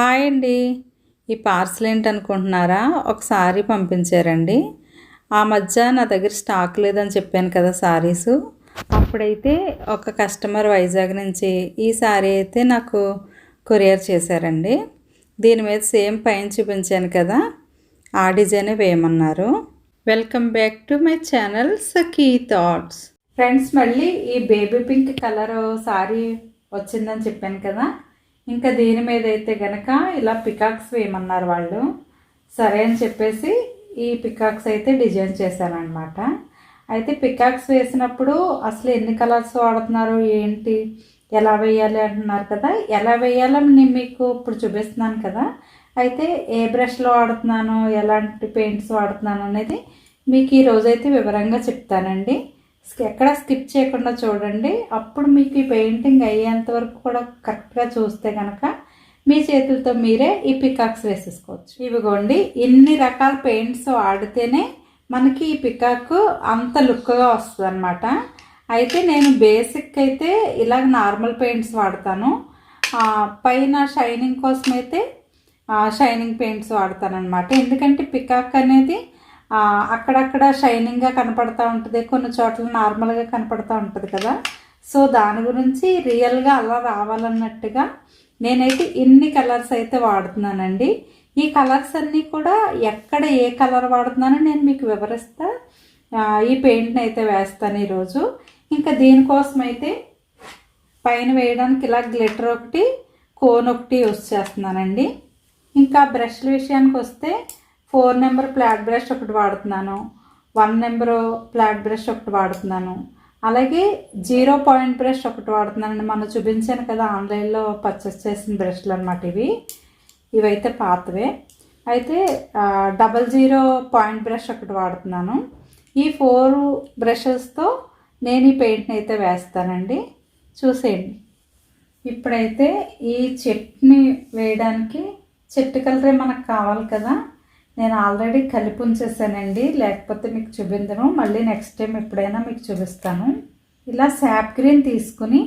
Hi అండి. ఈ parcel ఏంటనుకుంటున్నారా? ఒక సారీ పంపించారండి. ఆ మధ్య నా దగ్గర స్టాక్ లేదని చెప్పాను కదా శారీస్ అప్పుడైతే ఒక కస్టమర్ వైజాగ్ నుంచి ఈ సారీ అయితే నాకు కొరియర్ చేశారండి. దీని మీద సేమ్ పైన చూపించాను కదా. ఆ డిజైనే వేయమన్నారు. Welcome back to my channel Sakhi Thoughts. Friends మళ్ళీ ఈ బేబీ పింక్ కలర్ సారీ వచ్చిందని చెప్పాను కదా. ఇంకా దీని మీద అయితే గనక ఇలా పికాక్స్ వేయమన్నారు వాళ్ళు. సరే అని చెప్పేసి ఈ పికాక్స్ అయితే డిజైన్ చేశానమాట అయితే పికాక్స్ వేసినప్పుడు అసలు ఎన్ని కలర్స్ వాడుతున్నారు ఏంటి ఎలా వేయాలి అంటున్నారు కదా. ఎలా వేయాలని నేను మీకు ఇప్పుడు చూపిస్తున్నాను కదా. అయితే ఏ బ్రష్లో వాడుతున్నాను ఎలాంటి పెయింట్స్ వాడుతున్నాను అనేది మీకు ఈ రోజైతే వివరంగా చెప్తానండి. ఎక్కడ స్కిప్ చేయకుండా చూడండి. అప్పుడు మీకు ఈ పెయింటింగ్ అయ్యేంత వరకు కూడా కరెక్ట్గా చూస్తే కనుక మీ చేతులతో మీరే ఈ పికాక్స్ వేసేసుకోవచ్చు. ఇవిగోండి. ఇన్ని రకాల పెయింట్స్ వాడితేనే మనకి ఈ పికాక్ అంత లుక్గా వస్తుంది అనమాట అయితే నేను బేసిక్ అయితే ఇలాగ నార్మల్ పెయింట్స్ వాడతాను. పైన షైనింగ్ కోసం అయితే షైనింగ్ పెయింట్స్ వాడతాను అనమాట ఎందుకంటే పికాక్ అనేది అక్కడక్కడ షైనింగ్గా కనపడతా ఉంటుంది కొన్ని చోట్ల నార్మల్గా కనపడతా ఉంటుంది కదా. సో దాని గురించి రియల్గా అలా రావాలన్నట్టుగా నేనైతే ఇన్ని కలర్స్ అయితే వాడుతున్నానండి. ఈ కలర్స్ అన్నీ కూడా ఎక్కడ ఏ కలర్ వాడుతున్నానో నేను మీకు వివరిస్తా. ఈ పెయింట్ని అయితే వేస్తాను ఈరోజు. ఇంకా దీనికోసం అయితే పైన వేయడానికి ఇలా గ్లిటర్ ఒకటి కోన్ ఒకటి యూస్ చేస్తున్నానండి. ఇంకా బ్రష్ల విషయానికి వస్తే ఫోర్ నెంబర్ ఫ్లాట్ బ్రష్ ఒకటి వాడుతున్నాను. వన్ నెంబర్ ఫ్లాట్ బ్రష్ ఒకటి వాడుతున్నాను. అలాగే జీరో పాయింట్ బ్రష్ ఒకటి వాడుతున్నానండి. మనం చూపించాను కదా ఆన్లైన్లో పర్చేస్ చేసిన బ్రష్లు అనమాట ఇవి. ఇవైతే పాతవే. అయితే డబల్ జీరో పాయింట్ బ్రష్ ఒకటి వాడుతున్నాను. ఈ ఫోర్ బ్రషెస్తో నేను ఈ పెయింట్ని అయితే వేస్తానండి. చూసేయండి. ఇప్పుడైతే ఈ చెట్ని వేయడానికి చెట్టు కలరే మనకు కావాలి కదా. నేను ఆల్రెడీ కలిపి ఉంచేసానండి లేకపోతే మీకు చూపించను. మళ్ళీ నెక్స్ట్ టైం ఎప్పుడైనా మీకు చూపిస్తాను. ఇలా శాప్ గ్రీన్ తీసుకుని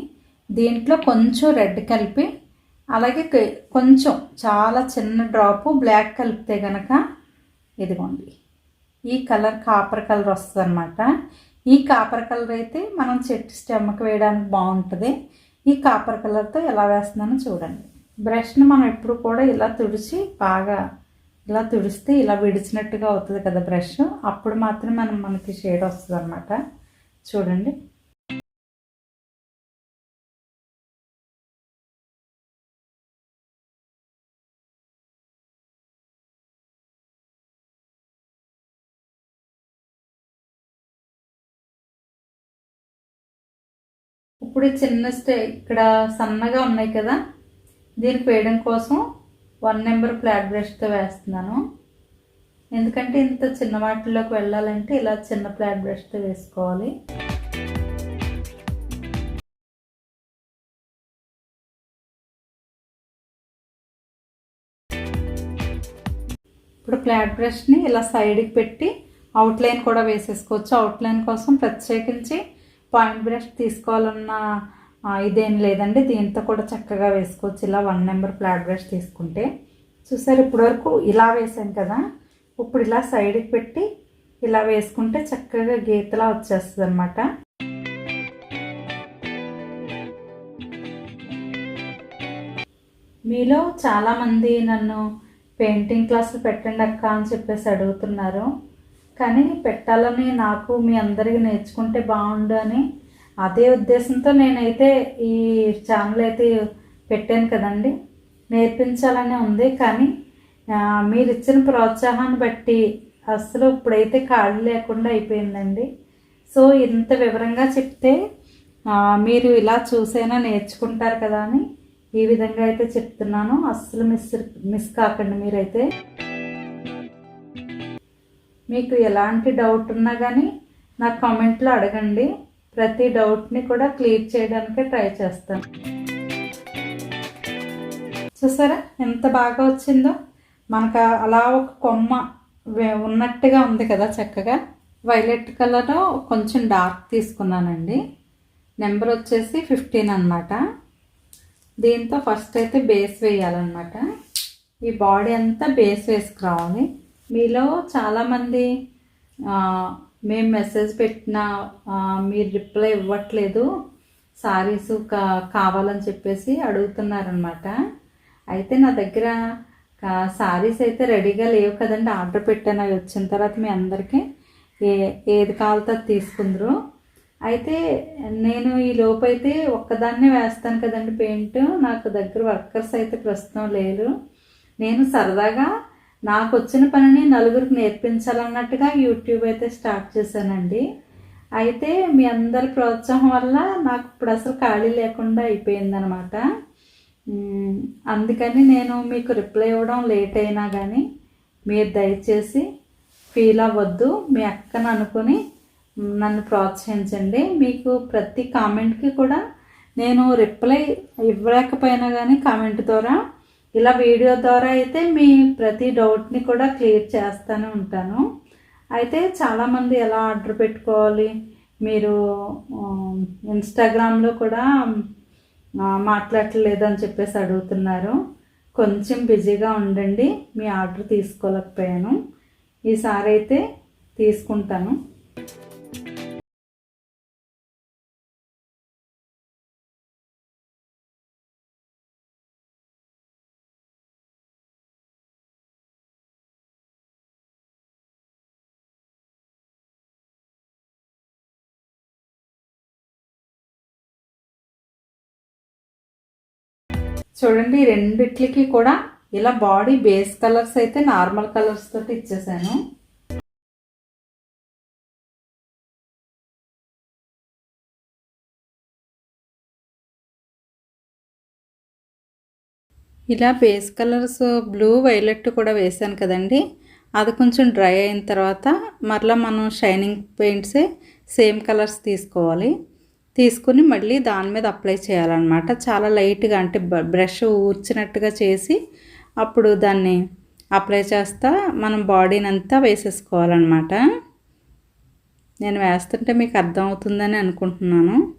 దీంట్లో కొంచెం రెడ్ కలిపి అలాగే కొంచెం చాలా చిన్న డ్రాపు బ్లాక్ కలిపితే కనుక ఇదిగోండి. ఈ కలర్ కాపర్ కలర్ వస్తుంది అనమాట ఈ కాపర్ కలర్ అయితే మనం చెట్టు స్టెమ్కి వేయడానికి బాగుంటుంది. ఈ కాపర్ కలర్తో ఎలా వేస్తున్నానో చూడండి. బ్రష్ని మనం ఎప్పుడు కూడా ఇలా తుడిచి బాగా ఇలా తుడిస్తే ఇలా విడిచినట్టుగా అవుతుంది కదా బ్రష్. అప్పుడు మాత్రం మనం మనకి షేడ్ వస్తుంది అనమాట చూడండి. ఇప్పుడు చిన్న స్టే ఇక్కడ సన్నగా ఉన్నాయి కదా. దీనికి వేయడం కోసం వన్ నెంబర్ ఫ్లాట్ బ్రష్తో వేస్తున్నాను. ఎందుకంటే ఇంత చిన్న వాటిలోకి వెళ్ళాలంటే ఇలా చిన్న ఫ్లాట్ బ్రష్తో వేసుకోవాలి. ఇప్పుడు ఫ్లాట్ బ్రష్ని ఇలా సైడ్కి పెట్టి అవుట్లైన్ కూడా వేసేసుకోవచ్చు. అవుట్లైన్ కోసం ప్రత్యేకించి పాయింట్ బ్రష్ తీసుకోవాలన్న ఇదేం లేదండి. దీంతో కూడా చక్కగా వేసుకోవచ్చు. ఇలా వన్ నెంబర్ ఫ్లాట్ బ్రష్ తీసుకుంటే. చూసారు ఇప్పటివరకు ఇలా వేసాం కదా. ఇప్పుడు ఇలా సైడ్కి పెట్టి ఇలా వేసుకుంటే చక్కగా గీతలా వచ్చేస్తుంది అనమాట మీలో చాలామంది నన్ను పెయింటింగ్ క్లాసులు పెట్టండి అక్క అని చెప్పేసి అడుగుతున్నారు. కానీ పెట్టాలని నాకు మీ అందరికీ నేర్చుకుంటే బాగుండు అని అదే ఉద్దేశంతో నేనైతే ఈ ఛానల్ అయితే పెట్టాను కదండి. నేర్పించాలనే ఉంది కానీ మీరు ఇచ్చిన ప్రోత్సాహాన్ని బట్టి అసలు ఇప్పుడైతే ఖాళీ లేకుండా అయిపోయిందండి. సో ఇంత వివరంగా చెప్తే మీరు ఇలా చూసైనా నేర్చుకుంటారు కదా అని ఈ విధంగా అయితే చెప్తున్నాను. అస్సలు మిస్ మిస్ కాకండి మీరైతే. మీకు ఎలాంటి డౌట్ ఉన్నా కానీ నాకు కామెంట్లో అడగండి. ప్రతి డౌట్ని కూడా క్లియర్ చేయడానికే ట్రై చేస్తాను. చూసారా? ఎంత బాగా వచ్చిందో? మనకు అలా ఒక కొమ్మ ఉన్నట్టుగా ఉంది కదా చక్కగా. వైలెట్ కలర్ కొంచెం డార్క్ తీసుకున్నానండి. నెంబర్ వచ్చేసి ఫిఫ్టీన్ అనమాట దీంతో ఫస్ట్ అయితే బేస్ వేయాలన్నమాట. ఈ బాడీ అంతా బేస్ వేసుకురావాలి. మీలో చాలామంది మేము మెసేజ్ పెట్టిన మీరు రిప్లై ఇవ్వట్లేదు. సారీస్ కా కావాలని చెప్పేసి అడుగుతున్నారనమాట అయితే నా దగ్గర సారీస్ అయితే రెడీగా లేవు కదండి. ఆర్డర్ పెట్టాను. అవి వచ్చిన తర్వాత మీ అందరికీ ఏ ఏది కావాలతో అది తీసుకుందరు. అయితే నేను ఈ లోపు అయితే ఒక్కదాన్నే వేస్తాను కదండి పెయింట్ నాకు దగ్గర వర్కర్స్ అయితే ప్రస్తుతం లేరు. నేను సరదాగా నాకు వచ్చిన పనిని నలుగురికి నేర్పించాలన్నట్టుగా యూట్యూబ్ అయితే స్టార్ట్ చేశానండి. అయితే మీ అందరి ప్రోత్సాహం వల్ల నాకు ఇప్పుడు అసలు ఖాళీ లేకుండా అయిపోయిందనమాట అందుకని నేను మీకు రిప్లై ఇవ్వడం లేట్ అయినా కానీ మీరు దయచేసి ఫీల్ అవ్వద్దు. మీ అక్కను అనుకుని నన్ను ప్రోత్సహించండి. మీకు ప్రతి కామెంట్కి కూడా నేను రిప్లై ఇవ్వలేకపోయినా కానీ కామెంట్ ద్వారా ఇలా వీడియో ద్వారా అయితే మీ ప్రతి డౌట్ని కూడా క్లియర్ చేస్తూనే ఉంటాను. అయితే చాలామంది ఎలా ఆర్డర్ పెట్టుకోవాలి? మీరు ఇన్స్టాగ్రామ్లో కూడా మాట్లాడలేదని మాట్లాడట్లేదు అని చెప్పేసి అడుగుతున్నారు. కొంచెం బిజీగా ఉండండి. మీ ఆర్డర్ తీసుకోలేకపోయాను. ఈసారి అయితే తీసుకుంటాను. చూడండి రెండిట్లకి కూడా ఇలా బాడీ బేస్ కలర్స్ అయితే నార్మల్ కలర్స్ తోటి ఇచ్చేసాను. ఇలా బేస్ కలర్స్ బ్లూ వైలెట్ కూడా వేసాను కదండి. అది కొంచెం డ్రై అయిన తర్వాత మరలా మనం షైనింగ్ పెయింట్సే సేమ్ కలర్స్ తీసుకోవాలి. తీసుకుని మళ్ళీ దాని మీద అప్లై చేయాలన్నమాట. చాలా లైట్గా అంటే బ్రష్ ఊర్చినట్టుగా చేసి అప్పుడు దాన్ని అప్లై చేస్తా మనం బాడీని అంతా వేసేసుకోవాలన్నమాట. నేను వేస్తుంటే మీకు అర్థమవుతుందని అనుకుంటున్నాను.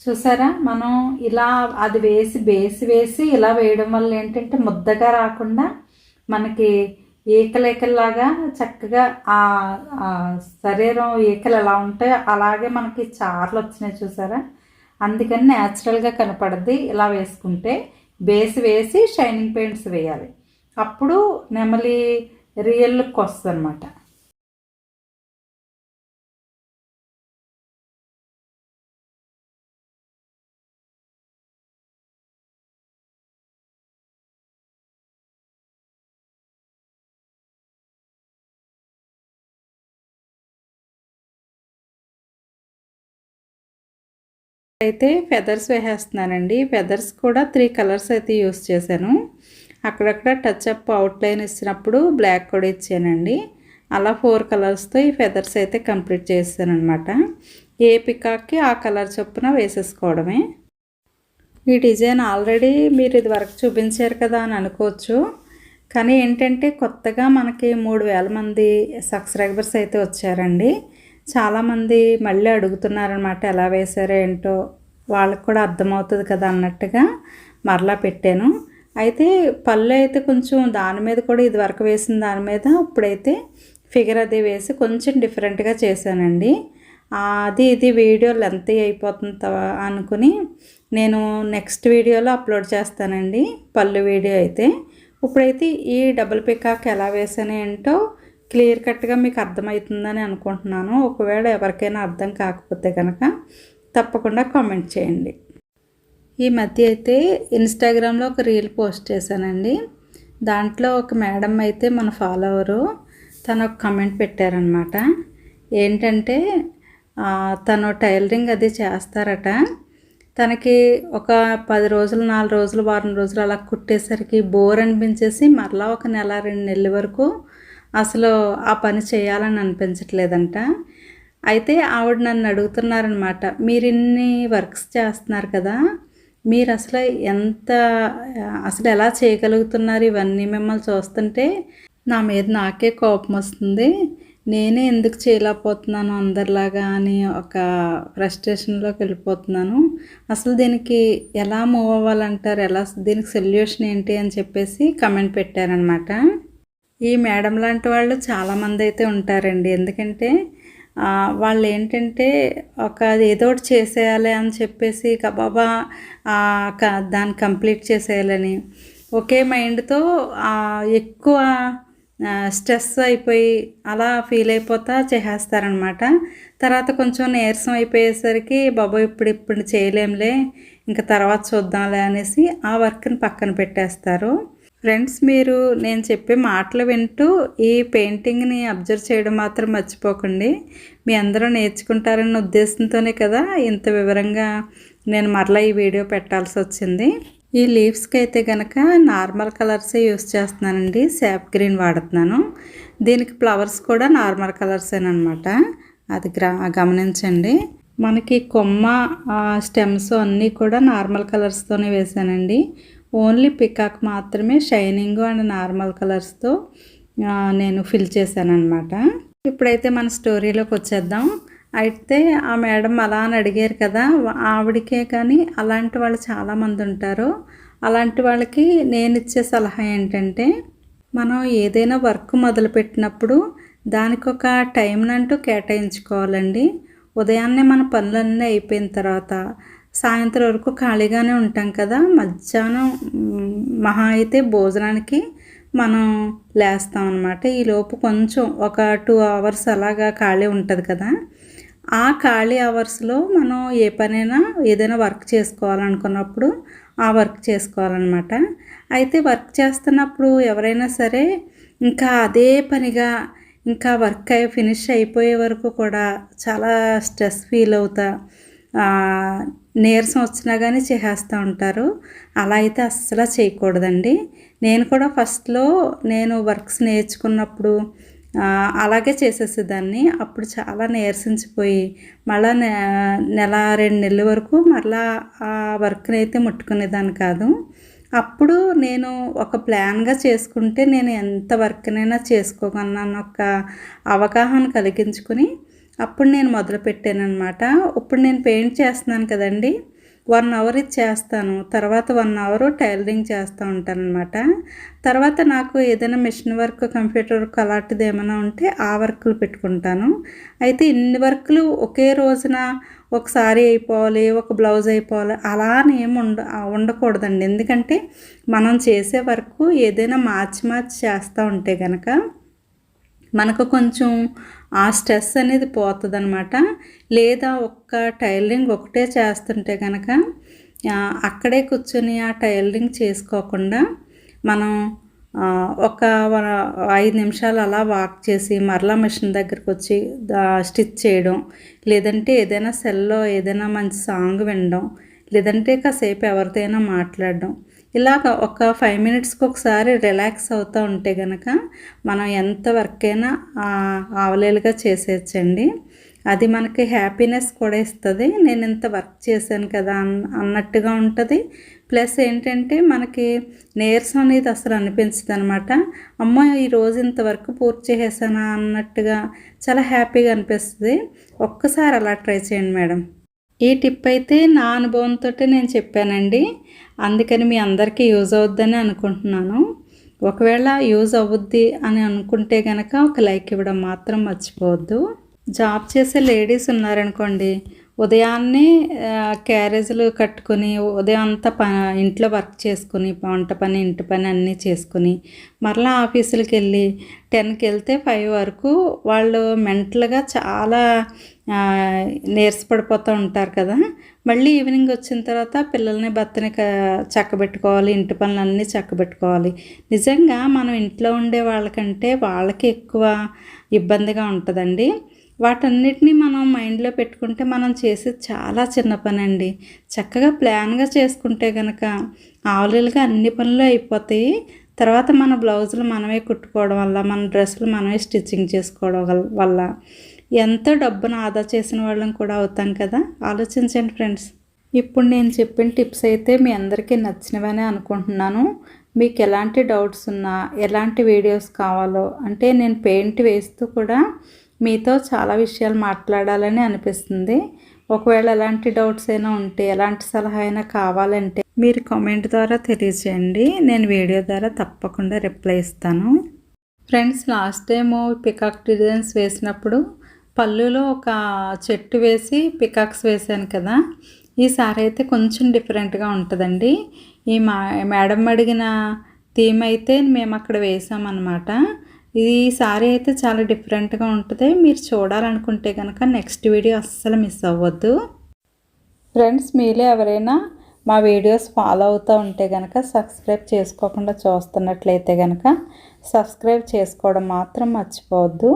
చూసారా? మనం ఇలా అది వేసి బేసి వేసి ఇలా వేయడం వల్ల ఏంటంటే ముద్దగా రాకుండా మనకి ఈకలేకల్లాగా చక్కగా ఆ శరీరం ఈకలు ఎలా ఉంటాయో అలాగే మనకి చార్లు వచ్చినాయి చూసారా? అందుకని న్యాచురల్గా కనపడద్ది. ఇలా వేసుకుంటే బేస్ వేసి షైనింగ్ పెయింట్స్ వేయాలి. అప్పుడు నెమలి రియల్ లుక్ వస్తుంది అనమాట అయితే ఫెదర్స్ వేసేస్తున్నానండి. ఫెదర్స్ కూడా త్రీ కలర్స్ అయితే యూస్ చేశాను. అక్కడక్కడ టచ్ అప్ అవుట్లైన్ ఇచ్చినప్పుడు బ్లాక్ కూడా ఇచ్చానండి. అలా ఫోర్ కలర్స్తో ఈ ఫెదర్స్ అయితే కంప్లీట్ చేశాను అనమాట ఏ పికాక్కి ఆ కలర్ చొప్పున వేసేసుకోవడమే. ఈ డిజైన్ ఆల్రెడీ మీరు ఇది వరకు చూపించారు కదా అని అనుకోవచ్చు. కానీ ఏంటంటే కొత్తగా మనకి మూడు వేల మంది సబ్స్క్రైబర్స్ అయితే వచ్చారండి. చాలామంది మళ్ళీ అడుగుతున్నారనమాట ఎలా వేశారో ఏంటో? వాళ్ళకి కూడా అర్థమవుతుంది కదా అన్నట్టుగా మరలా పెట్టాను. అయితే పళ్ళు అయితే కొంచెం దాని మీద కూడా ఇది వరకు వేసిన దాని మీద ఇప్పుడైతే ఫిగర్ అది వేసి కొంచెం డిఫరెంట్గా చేశానండి. అది ఇది వీడియో లెంత్ అయిపోతుంది అనుకుని నేను నెక్స్ట్ వీడియోలో అప్లోడ్ చేస్తానండి పళ్ళు వీడియో అయితే. ఇప్పుడైతే ఈ డబుల్ పికాక్ ఎలా వేసాను ఏంటో క్లియర్ కట్గా మీకు అర్థమవుతుందని అనుకుంటున్నాను. ఒకవేళ ఎవరికైనా అర్థం కాకపోతే కనుక తప్పకుండా కామెంట్ చేయండి. ఈ మధ్య అయితే ఇన్స్టాగ్రామ్లో ఒక రీల్ పోస్ట్ చేశానండి. దాంట్లో ఒక మేడం అయితే మన ఫాలోవరు తను ఒక కమెంట్ పెట్టారనమాట ఏంటంటే తను టైలరింగ్ అది చేస్తారట. తనకి ఒక పది రోజులు నాలుగు రోజులు వారం రోజులు అలా కుట్టేసరికి బోర్ అనిపించేసి మరలా ఒక నెల రెండు నెలల వరకు అసలు ఆ పని చేయాలని అనిపించట్లేదంట. అయితే ఆవిడ నన్ను అడుగుతున్నారనమాట మీరు ఇన్ని వర్క్స్ చేస్తున్నారు కదా మీరు అసలు ఎంత అసలు ఎలా చేయగలుగుతున్నారు ఇవన్నీ మిమ్మల్ని చూస్తుంటే నా మీద నాకే కోపం వస్తుంది. నేనే ఎందుకు చేయలేకపోతున్నాను అందరిలాగా అని ఒక ఫ్రస్ట్రేషన్లోకి వెళ్ళిపోతున్నాను. అసలు దీనికి ఎలా మూవ్ అవ్వాలంటారు? ఎలా దీనికి సొల్యూషన్ ఏంటి? అని చెప్పేసి కమెంట్ పెట్టారనమాట. ఈ మేడం లాంటి వాళ్ళు చాలామంది అయితే ఉంటారండి. ఎందుకంటే వాళ్ళు ఏంటంటే ఒక ఏదో ఒకటి చేసేయాలి అని చెప్పేసి కబాబా క- దాన్ని కంప్లీట్ చేసేయాలని ఒకే మైండ్తో ఎక్కువ స్ట్రెస్ అయిపోయి అలా ఫీల్ అయిపోతా చేసేస్తారనమాట. తర్వాత కొంచెం నీరసం అయిపోయేసరికి బాబు ఇప్పుడు ఇప్పుడు చేయలేంలే ఇంకా తర్వాత చూద్దాంలే అనేసి ఆ వర్క్ని పక్కన పెట్టేస్తారు. ఫ్రెండ్స్ మీరు నేను చెప్పే మాటలు వింటూ ఈ పెయింటింగ్ని అబ్జర్వ్ చేయడం మాత్రం మర్చిపోకండి. మీ అందరూ నేర్చుకుంటారన్న ఉద్దేశంతోనే కదా ఇంత వివరంగా నేను మరలా ఈ వీడియో పెట్టాల్సి వచ్చింది. ఈ లీవ్స్కి అయితే కనుక నార్మల్ కలర్సే యూస్ చేస్తున్నానండి. శాప్ గ్రీన్ వాడుతున్నాను. దీనికి ఫ్లవర్స్ కూడా నార్మల్ కలర్సేనమాట అది గ్రా గమనించండి. మనకి కొమ్మ స్టెమ్స్ అన్నీ కూడా నార్మల్ కలర్స్తోనే వేసానండి. ఓన్లీ పికాక్ మాత్రమే షైనింగ్ అండ్ నార్మల్ కలర్స్తో నేను ఫిల్ చేశాను అనమాట ఇప్పుడైతే మన స్టోరీలోకి వచ్చేద్దాం. అయితే ఆ మేడం అలా అని అడిగారు కదా ఆవిడకే కానీ అలాంటి వాళ్ళు చాలామంది ఉంటారు. అలాంటి వాళ్ళకి నేను ఇచ్చే సలహా ఏంటంటే మనం ఏదైనా వర్క్ మొదలుపెట్టినప్పుడు దానికి ఒక టైంనంటూ కేటాయించుకోవాలండి. ఉదయాన్నే మన పనులన్నీ అయిపోయిన తర్వాత సాయంత్రం వరకు ఖాళీగానే ఉంటాం కదా. మధ్యాహ్నం మహా అయితే భోజనానికి మనం లేస్తాం అనమాట ఈలోపు కొంచెం ఒక టూ అవర్స్ అలాగా ఖాళీ ఉంటుంది కదా. ఆ ఖాళీ అవర్స్లో మనం ఏ పనైనా ఏదైనా వర్క్ చేసుకోవాలనుకున్నప్పుడు ఆ వర్క్ చేసుకోవాలన్నమాట. అయితే వర్క్ చేస్తున్నప్పుడు ఎవరైనా సరే ఇంకా అదే పనిగా ఇంకా వర్క్ అయి ఫినిష్ అయిపోయే వరకు కూడా చాలా స్ట్రెస్ ఫీల్ అవుతా నీరసం వచ్చినా కానీ చేసేస్తూ ఉంటారు. అలా అయితే అస్సలు చేయకూడదండి. నేను కూడా ఫస్ట్లో నేను వర్క్స్ నేర్చుకున్నప్పుడు అలాగే చేసేసేదాన్ని. అప్పుడు చాలా నీరసించిపోయి మళ్ళా నెల రెండు నెలల వరకు మళ్ళా ఆ వర్క్ని అయితే ముట్టుకునేదాన్ని కాదు. అప్పుడు నేను ఒక ప్లాన్గా చేసుకుంటే నేను ఎంత వర్క్నైనా చేసుకోగలను ఒక అవగాహన కలిగించుకుని అప్పుడు నేను మొదలుపెట్టాను అనమాట ఇప్పుడు నేను పెయింట్ చేస్తున్నాను కదండి. వన్ అవర్ ఇది చేస్తాను. తర్వాత వన్ అవర్ టైలరింగ్ చేస్తూ ఉంటాను అనమాట తర్వాత నాకు ఏదైనా మిషన్ వర్క్ కంప్యూటర్ వర్క్ అలాంటిది ఏమైనా ఉంటే ఆ వర్క్లు పెట్టుకుంటాను. అయితే ఇన్ని వర్క్లు ఒకే రోజున ఒకసారి అయిపోవాలి ఒక బ్లౌజ్ అయిపోవాలి అలా అని ఏమి ఉండ ఉండకూడదండి. ఎందుకంటే మనం చేసే వరకు ఏదైనా మార్చి మార్చి చేస్తూ ఉంటే కనుక మనకు కొంచెం ఆ స్ట్రెస్ అనేది పోతుంది అనమాట లేదా ఒక్క టైలరింగ్ ఒకటే చేస్తుంటే కనుక అక్కడే కూర్చొని ఆ టైలరింగ్ చేసుకోకుండా మనం ఒక ఐదు నిమిషాలు అలా వాక్ చేసి మరలా మిషన్ దగ్గరకు వచ్చి స్టిచ్ చేయడం లేదంటే ఏదైనా సెల్లో ఏదైనా మంచి సాంగ్ వినడం లేదంటే కాసేపు ఎవరితోనైనా మాట్లాడడం ఇలాగ ఒక ఫైవ్ మినిట్స్కి ఒకసారి రిలాక్స్ అవుతూ ఉంటే కనుక మనం ఎంత వర్క్ అయినా ఆవలేలుగా చేసేయచ్చండి. అది మనకి హ్యాపీనెస్ కూడా ఇస్తుంది. నేను ఇంత వర్క్ చేశాను కదా అన్- అన్నట్టుగా ఉంటుంది. ప్లస్ ఏంటంటే మనకి నీరసం అనేది అసలు అనిపించదు అనమాట అమ్మో ఈ రోజు పూర్తి చేసేసానా అన్నట్టుగా చాలా హ్యాపీగా అనిపిస్తుంది. ఒక్కసారి అలా ట్రై చేయండి మేడం. ఈ టిప్ అయితే నా అనుభవంతో నేను చెప్పానండి. అందుకని మీ అందరికీ యూజ్ అవుద్దని అనుకుంటున్నాను. ఒకవేళ యూజ్ అవుద్ది అని అనుకుంటే కనుక ఒక లైక్ ఇవ్వడం మాత్రం మర్చిపోవద్దు. జాబ్ చేసే లేడీస్ ఉన్నారనుకోండి ఉదయాన్నే క్యారేజీలు కట్టుకొని ఉదయం అంతా ప ఇంట్లో వర్క్ చేసుకుని వంట పని ఇంటి పని అన్నీ చేసుకుని మరలా ఆఫీసులకి వెళ్ళి టెన్కి వెళ్తే ఫైవ్ వరకు వాళ్ళు మెంటల్గా చాలా నీరసపడిపోతూ ఉంటారు కదా. మళ్ళీ ఈవినింగ్ వచ్చిన తర్వాత పిల్లల్ని భర్తని చక్కబెట్టుకోవాలి ఇంటి పనులన్నీ చక్కబెట్టుకోవాలి. నిజంగా మనం ఇంట్లో ఉండే వాళ్ళకంటే వాళ్ళకి ఎక్కువ ఇబ్బందిగా ఉంటుందండి. వాటన్నిటిని మనం మైండ్లో పెట్టుకుంటే మనం చేసేది చాలా చిన్న పని అండి చక్కగా ప్లాన్గా చేసుకుంటే కనుక ఆవులుగా అన్ని పనులు అయిపోతాయి. తర్వాత మన బ్లౌజులు మనమే కుట్టుకోవడం వల్ల మన డ్రెస్సులు మనమే స్టిచ్చింగ్ చేసుకోవడం వల్ల- వల్ల ఎంతో డబ్బును ఆదా చేసిన వాళ్ళం కూడా అవుతాం కదా? ఆలోచించండి ఫ్రెండ్స్. ఇప్పుడు నేను చెప్పిన టిప్స్ అయితే మీ అందరికీ నచ్చినవనే అనుకుంటున్నాను. మీకు ఎలాంటి డౌట్స్ ఉన్నా ఎలాంటి వీడియోస్ కావాలో అంటే నేను పెయింట్ వేస్తూ కూడా మీతో చాలా విషయాలు మాట్లాడాలని అనిపిస్తుంది. ఒకవేళ ఎలాంటి డౌట్స్ అయినా ఉంటే ఎలాంటి సలహా అయినా కావాలంటే మీరు కామెంట్ ద్వారా తెలియజేయండి. నేను వీడియో ద్వారా తప్పకుండా రిప్లై ఇస్తాను. Friends last time peacock designs వేసినప్పుడు పళ్ళులో ఒక చెట్టు వేసి పికాక్స్ వేసాను కదా ఈసారి అయితే కొంచెం డిఫరెంట్గా ఉంటుందండి. ఈ మా మేడం అడిగిన థీమ్ అయితే మేము అక్కడ వేసామన్నమాట. ఇది సారీ అయితే చాలా డిఫరెంట్గా ఉంటుంది. మీరు చూడాలనుకుంటే కనుక నెక్స్ట్ వీడియో అస్సలు మిస్ అవ్వద్దు. ఫ్రెండ్స్ మీలో ఎవరైనా మా వీడియోస్ ఫాలో అవుతూ ఉంటే కనుక సబ్స్క్రైబ్ చేసుకోకుండా చూస్తున్నట్లయితే కనుక సబ్స్క్రైబ్ చేసుకోవడం మాత్రం మర్చిపోవద్దు.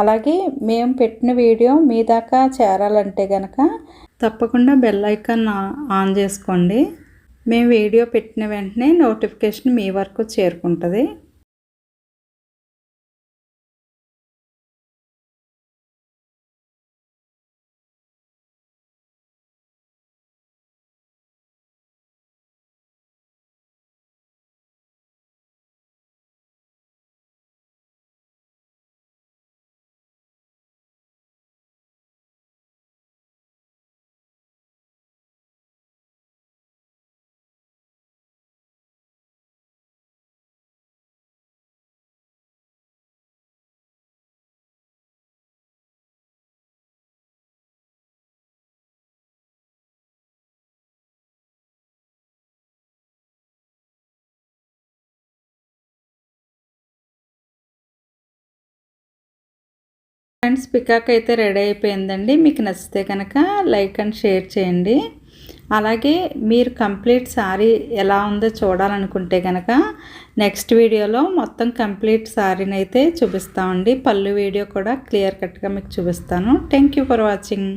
అలాగే మేము పెట్టిన వీడియో మీ దాకా చేరాలంటే కనుక తప్పకుండా బెల్ ఐకాన్ ఆన్ చేసుకోండి. మేము వీడియో పెట్టిన వెంటనే నోటిఫికేషన్ మీ వరకు చేరుకుంటుంది. ఫ్రెండ్స్ పికాక్ అయితే రెడీ అయిపోయిందండి. మీకు నచ్చితే కనుక లైక్ అండ్ షేర్ చేయండి. అలాగే మీరు కంప్లీట్ శారీ ఎలా ఉందో చూడాలనుకుంటే కనుక నెక్స్ట్ వీడియోలో మొత్తం కంప్లీట్ శారీని అయితే చూపిస్తామండి. పళ్ళు వీడియో కూడా క్లియర్ కట్గా మీకు చూపిస్తాను. Thank you for watching